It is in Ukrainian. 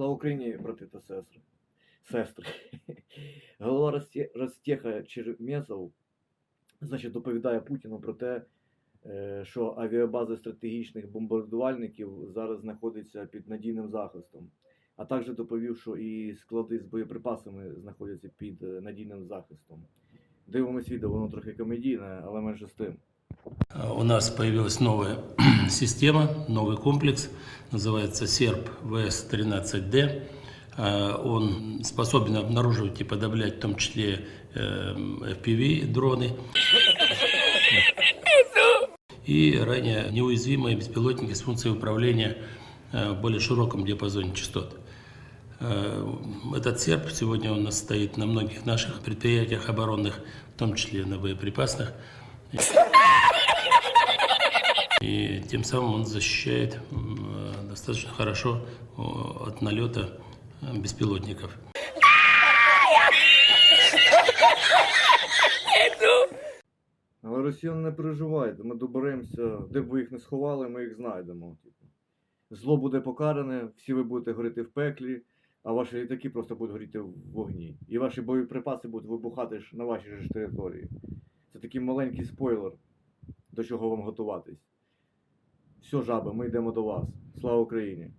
Слава Україні, брати та сестри. Сестри. Голова Ростеха Чермезов, значить, доповідає Путіну про те, е, що авіабаза стратегічних бомбардувальників зараз знаходиться під надійним захистом. А також доповів, що і склади з боєприпасами знаходяться під е, надійним захистом. Дивимось відео, воно трохи комедійне, але менше з тим. У нас появилась новая система, новый комплекс, называется СЕРП ВС-13Д. Э, Он способен обнаруживать и подавлять в том числе э, FPV-дроны. И ранее неуязвимые беспилотники с функцией управления э, в более широком диапазоне частот. Э, Этот серп сегодня у нас стоит на многих наших предприятиях оборонных, в том числе на боеприпасных. И тем самым он защищает м, э, достаточно хорошо о, от налета э, беспилотников. Але росіяни не переживайте, ми доберемося, де б ви їх не сховали, ми їх знайдемо. Типу. Зло буде покаране, всі ви будете горіти в пеклі, а ваші літаки просто будуть горіти в вогні. І ваші боєприпаси будуть вибухати ж на вашій же ж території. Це такий маленький спойлер, до чого вам готуватись. Все, жаби, ми йдемо до вас. Слава Україні!